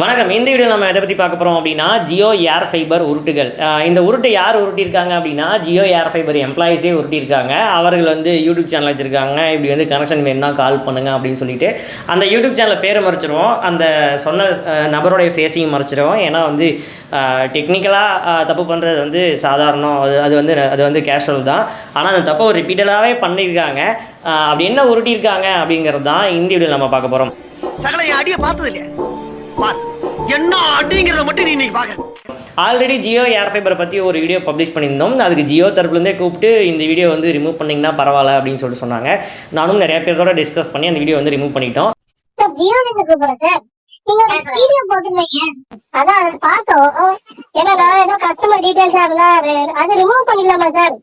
வணக்கம். இந்த வீடியோ நம்ம எதை பற்றி பார்க்க போகிறோம் அப்படின்னா ஜியோ ஏர் ஃபைபர் உருட்டுகள். இந்த உருட்டை யார் உருட்டியிருக்காங்க அப்படின்னா ஜியோ ஏர் ஃபைபர் எம்ப்ளாயிஸே உருட்டியிருக்காங்க. அவர்கள் வந்து யூடியூப் சேனல் வச்சுருக்காங்க. இப்படி வந்து கனெக்ஷன் வேணும்னா கால் பண்ணுங்க அப்படின்னு சொல்லிட்டு அந்த யூடியூப் சேனலை பேரை மறைச்சிருவோம். அந்த சொன்ன நபருடைய ஃபேஸையும் மறைச்சிருவோம். ஏன்னா வந்து டெக்னிக்கலாக தப்பு பண்ணுறது வந்து சாதாரணம். அது அது வந்து அது வந்து கேஷுவல் தான். ஆனால் அந்த தப்பை ரிப்பீட்டடாகவே பண்ணியிருக்காங்க. அப்படி என்ன உருட்டியிருக்காங்க அப்படிங்கிறது தான் இந்த வீடியோ நம்ம பார்க்க போகிறோம் அடியை பார்த்தது இல்லையா பார். என்ன அடிங்கிறத மட்டும் நீ இன்னைக்கு பாக்க ஆல்ரெடி ஜியோ ஏர் ஃபைபரை பற்றி ஒரு வீடியோ பப்ளிஷ் பண்ணியிருந்தோம். அதுக்கு ஜியோ தரப்புலேருந்தே கூப்பிட்டு இந்த வீடியோ வந்து ரிமூவ் பண்ணிங்கன்னா பரவாயில்ல அப்படின்னு சொல்லிட்டு சொன்னாங்க. நானும் நிறைய பேரோட டிஸ்கஸ் பண்ணி அந்த வீடியோ வந்து ரிமூவ் பண்ணிட்டோம். சார் ஜியோ இருந்து கூப்பிடுறேன் சார் நீங்க வீடியோ போட்டுருந்தீங்க. அதான் அதை பார்த்தோம். ஏன்னா நான் ஏதோ கஸ்டமர் டீடைல்ஸ் அதெல்லாம் அது- அது ரிமூவ் பண்ணிடலாமா சார்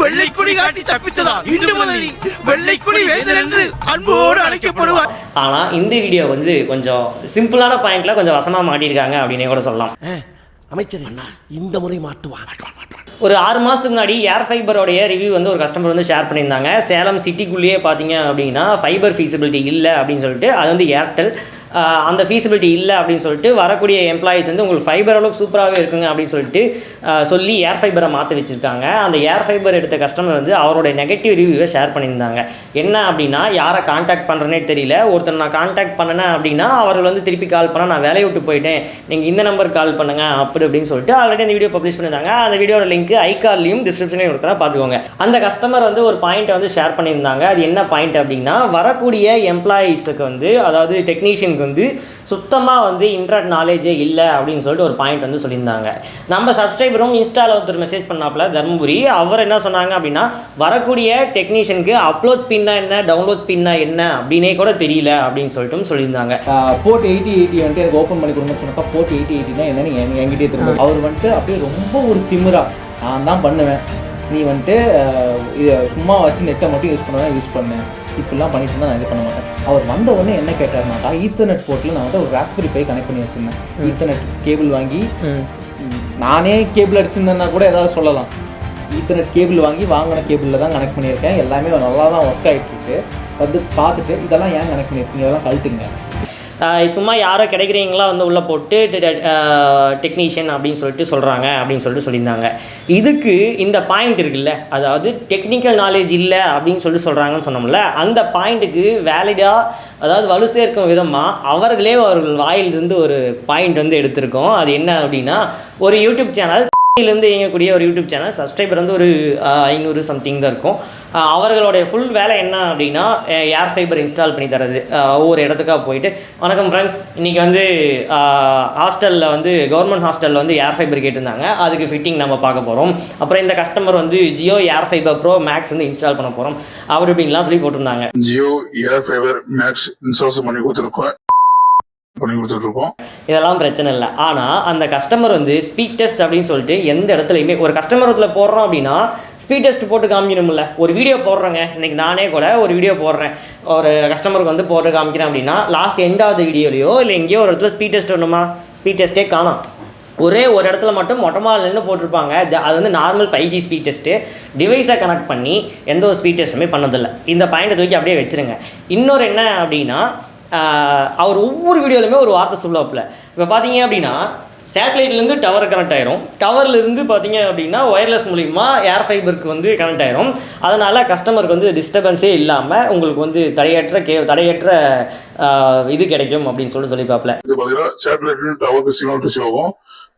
வெள்ளைக்குடி காட்டி தப்பித்ததா? இன்று முதல் நீ வெள்ளைக்குடி வேந்தர் என்று அன்போடு அழைக்கப்படுவார் ஆனால் இந்த வீடியோ வந்து கொஞ்சம் சிம்பிளான பாயிண்ட்ல கொஞ்சம் வசமாக மாட்டியிருக்காங்க அப்படின்னே கூட சொல்லலாம். அமைச்சர் அண்ணா இந்த முறை மாட்டுவான் ஒரு ஆறு மாதத்துக்கு முன்னாடி ஏர் ஃபைபரோடைய ரிவ்யூ வந்து ஒரு கஸ்டமர் வந்து ஷேர் பண்ணியிருந்தாங்க. சேலம் சிட்டிக்குள்ளேயே பார்த்தீங்க அப்படின்னா ஃபைபர் ஃபீஸிபிலிட்டி இல்லை அப்படின்னு சொல்லிட்டு அது வந்து ஏர்டெல் அந்த ஃபீஸிபிலிட்டி இல்லை அப்படின்னு சொல்லிட்டு வரக்கூடிய எம்ப்ளாயிஸ் வந்து உங்களுக்கு ஃபைபர் அளவுக்கு சூப்பராகவே இருக்குங்க அப்படின்னு சொல்லிட்டு சொல்லி ஏர் ஃபைபரை மாற்றி வச்சுருக்காங்க. அந்த ஏர் ஃபைபர் எடுத்த கஸ்டமர் வந்து அவரோட நெகட்டிவ் ரிவ்யூவை ஷேர் பண்ணியிருந்தாங்க. என்ன அப்படின்னா யாரை காண்டாக்ட் பண்ணுறனே தெரியல. ஒருத்தர் நான் காண்டாக்ட் பண்ணினேன் அப்படின்னா அவர்கள் வந்து திருப்பி கால் பண்ணால் நான் வேலையை விட்டு போயிட்டேன். நீங்கள் இந்த நம்பருக்கு கால் பண்ணுங்க அப்படி அப்படின்னு சொல்லிட்டு ஆல்ரெடி அந்த வீடியோ பப்ளிஷ் பண்ணியிருந்தாங்க. அந்த வீடியோட லிங்க் ஐகார்லையும் டிஸ்கிரிப்ஷனையும் இருக்கிறா பார்த்துக்கோங்க. அந்த கஸ்டமர் வந்து ஒரு பாயிண்ட்டை வந்து ஷேர் பண்ணியிருந்தாங்க. அது என்ன பாயிண்ட் அப்படின்னா வரக்கூடிய எம்ப்ளாயீஸுக்கு வந்து அதாவது டெக்னீஷியனுக்கு வந்து சுத்தமாக வந்து இன்டர்நெட் நாலேஜே இல்லை அப்படின்னு சொல்லிட்டு ஒரு பாயிண்ட் வந்து சொல்லியிருந்தாங்க. நம்ம சப்ஸ்கிரைபரும் இன்ஸ்டாவில் ஒருத்தர் மெசேஜ் பண்ணாப்புல தர்மபுரி. அவர் என்ன சொன்னாங்க அப்படின்னா வரக்கூடிய டெக்னீஷியனுக்கு அப்லோட் ஸ்பின்னா என்ன டவுன்லோட் ஸ்பின்னா என்ன? அப்படின்னே கூட தெரியல அப்படின்னு சொல்லிட்டும் சொல்லியிருந்தாங்க. போர்ட் எயிட்டி எயிட்டி வந்துட்டு எனக்கு ஓப்பன் பண்ணி கொடுங்க சொன்னப்ப போர்ட் எயிட்டி எயிட்டினா என்னன்னு என் என்கிட்டயே திரும்ப அவர் வந்துட்டு அப்படியே ரொம்ப ஒரு திமிரா நான் தான் பண்ணுவேன். நீ வந்துட்டு இதை சும்மா வச்சு நெட்டை மட்டும் யூஸ் பண்ண யூஸ் பண்ணேன் இப்படிலாம் பண்ணிட்டு இருந்தா நான் இது பண்ண மாட்டேன். அவர் வந்த உடனே என்ன கேட்டாருனாக்கா ஈத்தர்நெட் போர்ட்டில் நான் வந்து ஒரு ராஸ்பெரி பை கனெக்ட் பண்ணி வச்சிருந்தேன். ஈத்தர்நெட் கேபிள் வாங்கி நானே கேபிள் அடிச்சிருந்தேன்னா கூட ஏதாவது சொல்லலாம். ஈத்தர்நெட் கேபிள் வாங்கி வாங்கின கேபிளில் தான் கனெக்ட் பண்ணியிருக்கேன். எல்லாமே நல்லா தான் ஒர்க் ஆகிட்டு இருக்கு. வந்து பார்த்துட்டு இதெல்லாம் ஏன் கனெக்ட் பண்ணியிருக்கீங்க? இதெல்லாம் கழட்டுங்க. சும்மா யாரோ கிடைக்கிறீங்களா வந்து உள்ளே போட்டு டெக்னீஷியன் அப்படின்னு சொல்லிட்டு சொல்கிறாங்க அப்படின்னு சொல்லிட்டு சொல்லியிருந்தாங்க. இதுக்கு இந்த பாயிண்ட் இருக்குல்ல அதாவது டெக்னிக்கல் நாலேஜ் இல்லை அப்படின்னு சொல்லிட்டு சொல்கிறாங்கன்னு சொன்னோம்ல அந்த பாயிண்ட்டுக்கு வேலிடாக அதாவது வலு சேர்க்கும் விதமாக அவர்களே அவர்கள் வாயிலிருந்து ஒரு பாயிண்ட் வந்து எடுத்திருக்கோம். அது என்ன அப்படின்னா ஒரு யூடியூப் சேனல் இருந்து இயங்கக்கூடிய ஒரு யூடியூப் சேனல். சப்ஸ்கிரைபர் வந்து ஒரு ஐநூறு சம்திங் தான் இருக்கும். அவர்களுடைய ஃபுல் வேலை என்ன அப்படின்னா ஏர் ஃபைபர் இன்ஸ்டால் பண்ணி தரது ஒவ்வொரு இடத்துக்காக போயிட்டு. வணக்கம் ஃப்ரெண்ட்ஸ் இன்றைக்கி வந்து ஹாஸ்டலில் வந்து கவர்மெண்ட் ஹாஸ்டலில் வந்து ஏர் ஃபைபர் கேட்டிருந்தாங்க. அதுக்கு ஃபிட்டிங் நம்ம பார்க்க போகிறோம் அப்புறம் இந்த கஸ்டமர் வந்து Jio air fiber pro max வந்து இன்ஸ்டால் பண்ண போகிறோம் அப்படி இப்படின்லாம் சொல்லி போட்டிருந்தாங்க. Jio air fiber max install பண்ணி கொடுத்துருக்கோம். பண்ணி கொடுத்துட்ருக்கோம். இதெல்லாம் பிரச்சனை இல்லை. ஆனால் அந்த கஸ்டமர் வந்து ஸ்பீட் டெஸ்ட் அப்படின்னு சொல்லிட்டு எந்த இடத்துலையுமே ஒரு கஸ்டமர் இடத்துல போடுறோம் அப்படின்னா ஸ்பீட் டெஸ்ட் போட்டு காமிக்கணும்ல. ஒரு வீடியோ போடுறேங்க. இன்னைக்கு நானே கூட ஒரு வீடியோ போடுறேன். ஒரு கஸ்டமருக்கு வந்து போட்டு காமிக்கிறேன் அப்படின்னா லாஸ்ட் எண்டாவது வீடியோலையோ இல்லை எங்கேயோ ஒரு இடத்துல ஸ்பீட் டெஸ்ட் வேணுமா ஸ்பீட் டெஸ்ட்டே காணும். ஒரே ஒரு இடத்துல மட்டும் மொட்டை மால் நின்று போட்டிருப்பாங்க. ஜ- அது வந்து normal five G speed test டிவைஸை connect பண்ணி எந்த ஒரு ஸ்பீட் டெஸ்ட்டுமே பண்ணதில்லை. இந்த பாயிண்ட்டை தூக்கி அப்படியே வச்சுருங்க. இன்னொரு என்ன அப்படின்னா அவர் ஒவ்வொரு வீடியோலையுமே ஒரு வார்த்தை சொல்லுவாப்புல. இப்போ பார்த்தீங்க அப்படின்னா சேட்டலைட்லேருந்து டவர் கனெக்ட் ஆயிரும். டவர்லேருந்து பார்த்தீங்க அப்படின்னா ஒயர்லெஸ் மூலிமா ஏர் ஃபைபருக்கு வந்து கனெக்ட் ஆயிரும். அதனால் கஸ்டமருக்கு வந்து டிஸ்டர்பன்ஸே இல்லாமல் உங்களுக்கு வந்து தடையற்ற கே தடையற்ற இது கிடைக்கும் அப்படின்னு சொல்லி சொல்லி பார்ப்பல சேட்டலைட் டவருக்கு சிக்னல் ரிசீவ் ஆகும்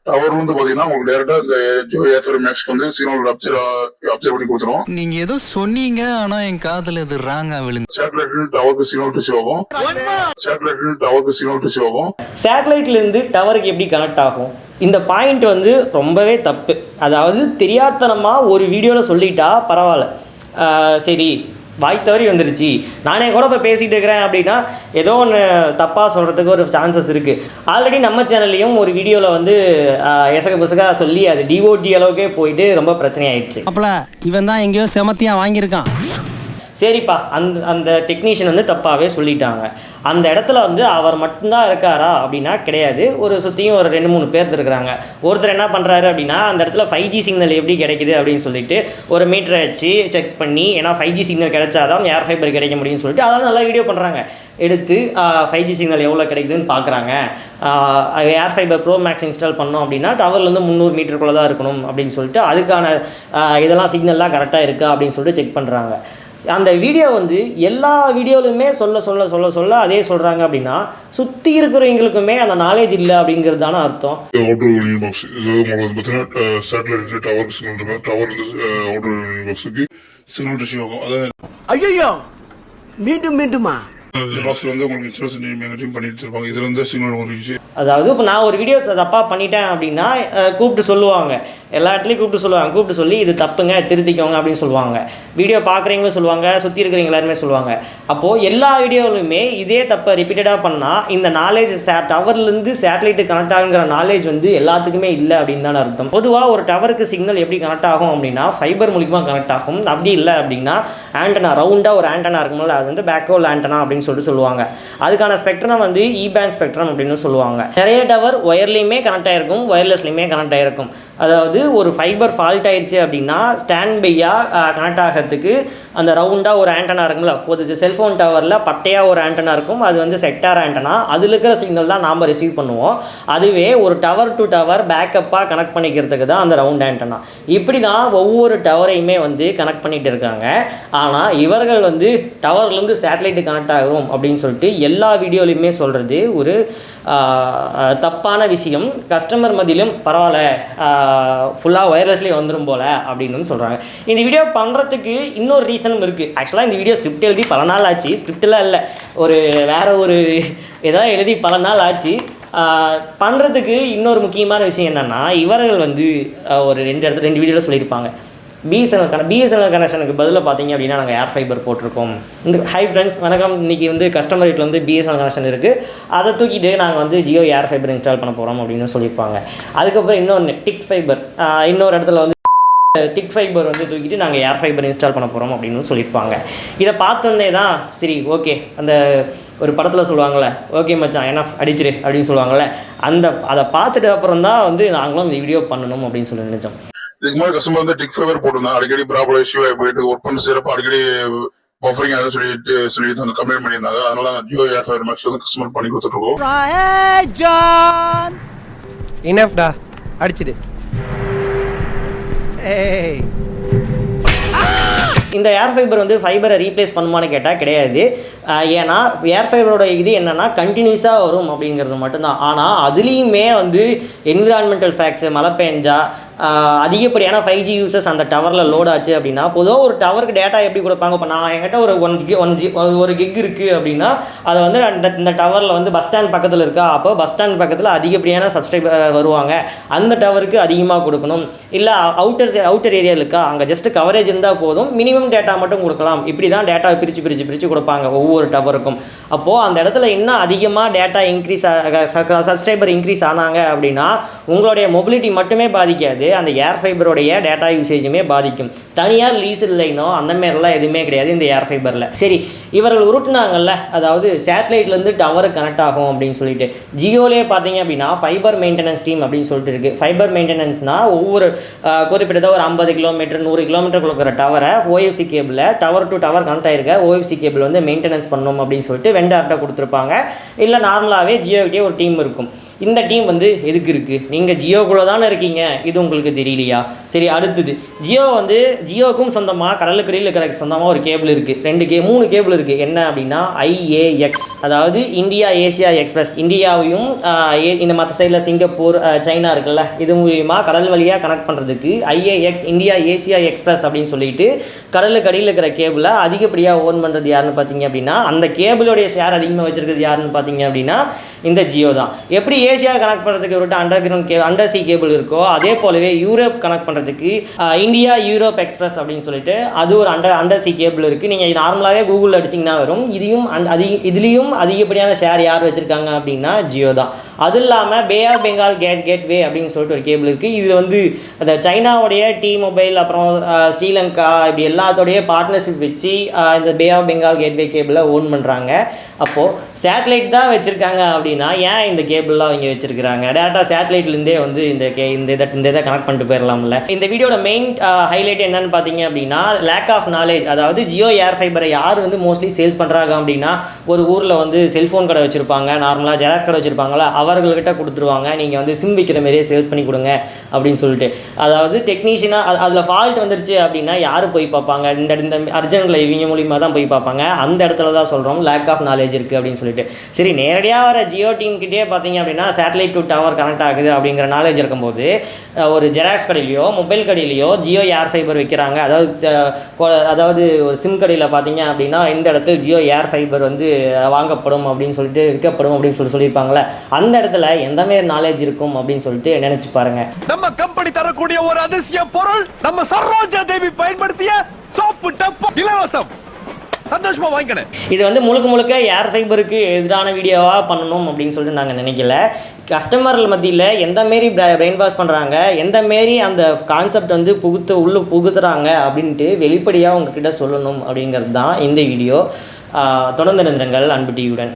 டவர் வந்து பாத்தீங்கன்னா உங்களுக்கு டேரக்டா இந்த ஃபைபர் மேக்ஸ்க்கு வந்து சிக்னல் அப்சர் அப்சர் பண்ணி கொடுத்துரும். நீங்க ஏதோ சொன்னீங்க ஆனா என் காதுல இது ராங்கா விழுந்து. சேட்டலைட் டவருக்கு சிக்னல் ரிசீவ் ஆகும். சேட்டலைட் டவருக்கு சிக்னல் ரிசீவ் ஆகும். சேட்டலைட்லேருந்து டவருக்கு எப்படி கனெக்ட் ஆகும்? இந்த பாயிண்ட் வந்து ரொம்பவே தப்பு. அதாவது தெரியாத்தனமாக ஒரு வீடியோவில் சொல்லிட்டா பரவாயில்ல. சரி வாய் தவறி வந்துருச்சு. நானே கூட இப்போ பேசிகிட்டு இருக்கிறேன் அப்படின்னா ஏதோ ஒன்று தப்பாக சொல்கிறதுக்கு ஒரு சான்சஸ் இருக்குது ஆல்ரெடி நம்ம சேனல்லையும் ஒரு வீடியோவில் வந்து எசக புசகா சொல்லி அது டிஓடி அளவுக்கே போயிட்டு ரொம்ப பிரச்சனையாயிடுச்சு. அப்பல இவன் தான் எங்கேயோ செமத்தியா வாங்கியிருக்கான். சரிப்பா அந்த அந்த டெக்னீஷியன் வந்து தப்பாகவே சொல்லிட்டாங்க. அந்த இடத்துல வந்து அவர் மட்டும்தான் இருக்காரா அப்படின்னா கிடையாது. ஒரு சுற்றியும் ஒரு ரெண்டு மூணு பேர் இருக்கிறாங்க. ஒருத்தர் என்ன பண்ணுறாரு அப்படின்னா அந்த இடத்துல ஃபைவ் ஜி சிக்னல் எப்படி கிடைக்குது அப்படின்னு சொல்லிட்டு ஒரு மீட்டரை வச்சு செக் பண்ணி ஏன்னா ஃபைவ் ஜி சிக்னல் கிடைச்சாதான் ஏர் ஃபைபர் கிடைக்க முடியும்னு சொல்லிட்டு அதெல்லாம் நல்லா வீடியோ பண்ணுறாங்க எடுத்து ஃபைவ் ஜி சிக்னல் எவ்வளோ கிடைக்குதுன்னு பார்க்குறாங்க. Air fiber pro max install பண்ணோம் அப்படின்னா டவர்லேருந்து முந்நூறு மீட்டருக்குள்ளே தான் இருக்கணும் அப்படின்னு சொல்லிட்டு அதுக்கான இதெல்லாம் சிக்னல்லாம் கரெக்டாக இருக்கா அப்படின்னு சொல்லிட்டு செக் பண்ணுறாங்க அந்த வீடியோ வந்து எல்லா வீடியோலையுமே சொல்ல சொல்ல சொல்ல சொல்ல அதே சொல்கிறாங்க அப்படின்னா சுற்றி இருக்கிறவங்களுக்குமே அந்த நாலேஜ் இல்லை அப்படிங்கிறது தானே அர்த்தம். அவுட்டர் யூனியன் பாக்ஸ் இது உங்களுக்கு பார்த்தீங்கன்னா satellite tower signal tower outer union பாக்ஸுக்கு சிக்னல் ரிசீவ் ஆகும் அதாவது ஐயோ மீண்டும் மீண்டுமா? இந்த பாக்ஸ்ல வந்து உங்களுக்கு டீம் பண்ணிட்டு இருப்பாங்க. இதுல இருந்து சிக்னல் உங்களுக்கு அதாவது இப்போ நான் ஒரு வீடியோஸ் தப்பாக பண்ணிட்டேன் அப்படின்னா கூப்பிட்டு சொல்லுவாங்க. எல்லா இடத்துலையும் கூப்பிட்டு சொல்லுவாங்க. கூப்பிட்டு சொல்லி இது தப்புங்க திருத்திக்கோங்க அப்படின்னு சொல்லுவாங்க. வீடியோ பார்க்குறீங்களும் சொல்லுவாங்க சுற்றி இருக்கிறவங்க எல்லாருமே சொல்லுவாங்க. அப்போது எல்லா வீடியோவிலுமே இதே தப்பை ரிப்பீட்டடாக பண்ணால் இந்த நாலேஜ் சே டவர்லேருந்து சேட்டலைட்டு கனெக்ட் ஆகுங்கிற நாலேஜ் வந்து எல்லாத்துக்குமே இல்லை அப்படின்னு தான் அர்த்தம். பொதுவாக ஒரு டவருக்கு சிக்னல் எப்படி கனெக்ட் ஆகும் அப்படின்னா ஃபைபர் மூலிமா கனெக்ட் ஆகும். அப்படி இல்லை அப்படின்னா ஆண்டனா ரவுண்டாக ஒரு ஆண்டனா இருக்கும்போது அது வந்து பேக்ஹோல் ஆண்டனா அப்படின்னு சொல்லிட்டு சொல்லுவாங்க. அதுக்கான ஸ்பெக்ட்ரம் வந்து இ பேண்ட் ஸ்பெக்ட்ரம் அப்படின்னு சொல்லுவாங்க. நிறைய டவர் ஒயர்லேயுமே கனெக்ட் ஆகிருக்கும் ஒயர்லெஸ்லையுமே கனெக்ட் ஆகிருக்கும் அதாவது ஒரு ஃபைபர் ஃபால்ட் ஆயிடுச்சு அப்படின்னா ஸ்டாண்ட் பையாக கனெக்ட் ஆகிறதுக்கு அந்த ரவுண்டாக ஒரு ஆண்டனா இருக்கும்ல. ஒரு செல்ஃபோன் டவரில் பட்டையாக ஒரு ஆண்டனா இருக்கும் அது வந்து செக்டார் ஆண்டனா அதில் இருக்கிற சிக்னல் தான் நாம் ரிசீவ் பண்ணுவோம். அதுவே ஒரு டவர் டு டவர் பேக்கப்பாக கனெக்ட் பண்ணிக்கிறதுக்கு தான் அந்த ரவுண்ட் ஆண்டனா இப்படி தான் ஒவ்வொரு டவரையுமே வந்து கனெக்ட் பண்ணிட்டு இருக்காங்க. ஆனால் இவர்கள் வந்து டவர்லேருந்து சேட்டலைட்டு கனெக்ட் ஆகும் அப்படின்னு சொல்லிட்டு எல்லா வீடியோலையுமே சொல்கிறது ஒரு தப்பான விஷயம் கஸ்டமர் மதியிலும் பரவாயில்ல ஃபுல்லாக ஒயர்லெஸ்லேயே வந்துடும் போல் அப்படின்னு சொல்கிறாங்க இந்த வீடியோ பண்ணுறதுக்கு இன்னொரு ரீசனும் இருக்குது ஆக்சுவலாக இந்த வீடியோ ஸ்கிரிப்ட் எழுதி பல நாள் ஆச்சு. ஸ்கிரிப்டெலாம் இல்லை. ஒரு வேறு ஒரு ஏதாவது எழுதி பல நாள் ஆச்சு. பண்ணுறதுக்கு இன்னொரு முக்கியமான விஷயம் என்னென்னா இவர்கள் வந்து ஒரு ரெண்டு இடத்துல ரெண்டு வீடியோவில் சொல்லியிருப்பாங்க. பிஎஸ்என்எல் கன பிஎஸ்என்எல் கனெக்ஷனுக்கு பதிலாக பார்த்தீங்க அப்படின்னா நாங்கள் ஏர் ஃபைபர் போட்டிருக்கோம். இந்த ஹை ஃப்ரெண்ட்ஸ் வணக்கம். இன்றைக்கி வந்து கஸ்டமர் வீட்டில் வந்து பிஎஸ்என்எல் கனெக்ஷன் இருக்குது அதை தூக்கிட்டு நாங்கள் வந்து ஜியோ ஏர் ஃபைபர் இன்ஸ்டால் பண்ண போகிறோம் அப்படின்னு சொல்லியிருப்பாங்க. அதுக்கப்புறம் இன்னொன்று டிக் ஃபைபர் இன்னொரு இடத்துல வந்து டிக் ஃபைபர் வந்து தூக்கிட்டு நாங்கள் ஏர் ஃபைபர் இன்ஸ்டால் பண்ண போகிறோம் அப்படின்னு சொல்லியிருப்பாங்க. இதை பார்த்தோன்னே தான் சரி ஓகே அந்த ஒரு படத்தில் சொல்லுவாங்கள்ல ஓகே மச்சான் என்ன அடிச்சிரு அப்படின்னு சொல்லுவாங்கள்ல அந்த அதை பார்த்துட்டு அப்புறம் தான் வந்து நாங்களும் இந்த வீடியோ பண்ணணும் அப்படின்னு சொல்லி நினச்சோம். இதுக்கு முன்னாடி கஸ்டமர் வந்து டிக் ஃபேவர் போட்டிருந்தாங்க. அடிக்கடி ப்ராப்ளம் இஷ்யூ ஆகி போயிட்டு ஒர்க் பண்ண சிறப்பு அடிக்கடி பஃபரிங் அதை சொல்லிட்டு சொல்லி வந்து கம்ப்ளைண்ட் பண்ணியிருந்தாங்க. அதனால ஜியோ ஏர் ஃபேவர் மேக்ஸ் வந்து கஸ்டமர் பண்ணி ஜான்! இனஃப்டா அடிச்சிடு. ஏய். இந்த ஏர் ஃபைபர் வந்து ஃபைபரை ரீப்ளேஸ் பண்ணுமான்னு கேட்டால் கிடையாது. ஏன்னா ஏர் ஃபைபரோட இது என்னென்னா கண்டினியூஸாக வரும் அப்படிங்கிறது மட்டும்தான். ஆனால் அதுலேயுமே வந்து என்விரான்மெண்டல் ஃபேக்ட்ஸு மழை பெஞ்சா அதிகப்படியான ஃபைவ் ஜி யூசஸ் அந்த டவரில் லோட் ஆச்சு அப்படின்னா பொதுவாக ஒரு டவருக்கு டேட்டா எப்படி கொடுப்பாங்க? இப்போ நான் என்கிட்ட ஒரு ஒன் ஜி ஒன் ஜி ஒரு கிக் இருக்குது அப்படின்னா அதை வந்து அந்த இந்த டவரில் வந்து பஸ் ஸ்டாண்ட் பக்கத்தில் இருக்கா? அப்போ பஸ் ஸ்டாண்ட் பக்கத்தில் அதிகப்படியான சப்ஸ்கிரைபர் வருவாங்க. அந்த டவருக்கு அதிகமாக கொடுக்கணும். இல்லை அவுட்டர் அவுட்டர் ஏரியா இருக்கா? அங்கே ஜஸ்ட் கவரேஜ் இருந்தால் போதும். மினிமம் டேட்டா மட்டும் கொடுக்கலாம். இப்படி தான் டேட்டா பிரித்து பிரித்து பிரித்து கொடுப்பாங்க ஒவ்வொரு டவருக்கும் அப்போது அந்த இடத்துல இன்னும் அதிகமாக டேட்டா இன்க்ரீஸ் சப்ஸ்கிரைபர் இன்க்ரீஸ் ஆனாங்க அப்படின்னா உங்களுடைய மொபிலிட்டி மட்டுமே பாதிக்காது. அந்த ஏர் ஃபைபருடைய டேட்டா யூசேஜுமே பாதிக்கும். தனியார் லீஸ் இல்லைனோ அந்த மாதிரிலாம் எதுவுமே கிடையாது இந்த ஏர் ஃபைபரில் சரி இவர்கள் உருட்டுனாங்கல்ல அதாவது சேட்டலைட்லேருந்து டவர் கனெக்ட் ஆகும் அப்படின்னு சொல்லிட்டு. ஜியோலேயே பார்த்தீங்க அப்படின்னா ஃபைபர் மெயின்டெனன்ஸ் டீம் அப்படின்னு சொல்லிட்டு இருக்குது ஃபைபர் மெயின்டெனன்ஸ்னால் ஒவ்வொரு குறிப்பிட்டதாக ஒரு ஐம்பது கிலோமீட்டர் நூறு கிலோமீட்டர் கொடுக்குற டவரை ஓஎஃப்சி கேபிளில் டவர் டு டவர் கனெக்ட் ஆயிருக்க ஓஎஃப்சி கேபிள் வந்து மெயின்டெனன்ஸ் பண்ணணும் அப்படின்னு சொல்லிட்டு வெண்டார்ட்ட கொடுத்துருப்பாங்க. இல்லை நார்மலாகவே ஜியோகிட்டே ஒரு டீம் இருக்கும். இந்த டீம் வந்து எதுக்கு இருக்குது நீங்கள் ஜியோக்குள்ளே தானே இருக்கீங்க. இது உங்களுக்கு தெரியலையா? சரி அடுத்தது. ஜியோ வந்து ஜியோக்கும் சொந்தமாக கடலுக்கடியில் இருக்கிற சொந்தமாக ஒரு கேபிள் இருக்குது ரெண்டு கே மூணு கேபிள் இருக்குது என்ன அப்படின்னா ஐஏஎக்ஸ் அதாவது இந்தியா ஏசியா எக்ஸ்பிரஸ். இந்தியாவையும் ஏ- இந்த மற்ற சைடில் சிங்கப்பூர் சைனா இருக்குல்ல. இது மூலியமாக கடல் வழியாக கனெக்ட் பண்ணுறதுக்கு ஐஏஎக்ஸ் இந்தியா ஏசியா எக்ஸ்பிரஸ் அப்படின்னு சொல்லிட்டு கடலுக்கு அடியில் இருக்கிற கேபிளை அதிகப்படியாக ஓன் பண்ணுறது யாருன்னு பார்த்தீங்க அப்படின்னா அந்த கேபிளோடைய ஷேர் அதிகமாக வச்சுருக்கிறது யாருன்னு பார்த்தீங்க அப்படின்னா இந்த ஜியோ தான். எப்படி ஏசியா கனெக்ட் பண்ணுறதுக்கு ஒரு அண்டர் கிரவுண்ட் கே அண்டர் சி கேபிள் இருக்கோ அதே போலவே யூரோப் கனெக்ட் பண்ணுறதுக்கு இந்தியா யூரோப் எக்ஸ்பிரஸ் அப்படின்னு சொல்லிட்டு அது ஒரு அண்டர் அண்டர் சி கேபிள் இருக்குது நீங்கள் நார்மலாகவே கூகுளில் அடிச்சிங்கன்னா வரும். இதையும் அண்ட் அதிக இதுலேயும் அதிகப்படியான ஷேர் யார் வச்சுருக்காங்க அப்படின்னா ஜியோ தான். அது இல்லாமல் bay of Bengal gate gateway அப்படின்னு சொல்லிட்டு ஒரு கேபிள் இருக்குது இது வந்து அந்த சைனாவுடைய டி மொபைல் அப்புறம் ஸ்ரீலங்கா இப்படி எல்லாத்தோடைய பார்ட்னர்ஷிப் வச்சு இந்த பே ஆஃப் பெங்கால் கேட்வே கேபிளை ஓன் பண்ணுறாங்க அப்போது சேட்டலைட் தான் வச்சுருக்காங்க அப்படின்னா ஏன் இந்த கேபிள்லாம் அவங்க வச்சுருக்காங்க டேரெக்டாக சேட்டலைட்லேருந்தே வந்து இந்த கே இந்த இதை இந்த இதை கனெக்ட் பண்ணிட்டு போயிடலாம்ல இந்த வீடியோட மெயின் ஹைலைட் என்னன்னு பார்த்தீங்க அப்படின்னா லேக் ஆஃப் நாலேஜ் அதாவது ஜியோ ஏர் ஃபைபரை யார் வந்து மோஸ்ட்லி சேல்ஸ் பண்ணுறாங்க அப்படின்னா ஒரு ஊரில் வந்து செல்ஃபோன் கடை வச்சுருப்பாங்க நார்மலாக ஜெராக்ஸ் கடை வச்சுருப்பாங்களா அவர்கள்கிட்ட கொடுத்துருவாங்க. நீங்கள் வந்து சிம் விற்கிற மாதிரியே சேல்ஸ் பண்ணி கொடுங்க அப்படின்னு சொல்லிட்டு. அதாவது டெக்னீஷியனாக அதில் ஃபால்ட் வந்துருச்சு அப்படின்னா யார் போய் பார்ப்பாங்க? இந்த இந்த அர்ஜென்ட்டில் இவங்க மூலியமாக தான் போய் பார்ப்பாங்க. அந்த இடத்துல தான் சொல்கிறோம் லேக் ஆஃப் நாலேஜ் இருக்குது அப்படின்னு சொல்லிட்டு. சரி நேரடியாக வர ஜியோ டீம்கிட்டே பார்த்தீங்க அப்படின்னா சேட்டலைட் டு டவர் கனெக்ட் ஆகுது அப்படிங்கிற நாலேஜ் இருக்கும்போது ஒரு ஜெராக்ஸ் கடையிலையோ மொபைல் கடையிலையோ ஜியோ ஏர் ஃபைபர் வைக்கிறாங்க. அதாவது அதாவது ஒரு சிம் கடையில் பார்த்தீங்க அப்படின்னா இந்த இடத்துல ஜியோ ஏர் ஃபைபர் வந்து வாங்கப்படும் அப்படின்னு சொல்லிட்டு விற்கப்படும் அப்படின்னு சொல்லி சொல்லியிருப்பாங்களே அந்த இடத்துல எந்த மாதிரி நாலேஜ் இருக்கும் அப்படின்னு சொல்லிட்டு நினச்சி பாருங்கள் நம்ம கம்பெனி தரக்கூடிய ஒரு அதிசய பொருள் நம்ம சரோஜா தேவி பயன்படுத்திய சோப்பு டப்பு இலவசம். சந்தோஷமா வாங்கிக்கணும் இது வந்து முழுக்க முழுக்க ஏர் ஃபைபருக்கு எதிரான வீடியோவாக பண்ணணும் அப்படின்னு சொல்லிட்டு நாங்கள் நினைக்கல. கஸ்டமர்கள் மத்தியில் எந்த மாரி பிரெயின் வாஷ் பண்ணுறாங்க எந்த மாரி அந்த கான்செப்ட் வந்து புகுத்து உள்ளே புகுத்துறாங்க அப்படின்ட்டு வெளிப்படையாக உங்ககிட்ட சொல்லணும் அப்படிங்கிறது தான் இந்த வீடியோ தொடர்ந்து நிறங்கள் அன்பு டிவியுடன்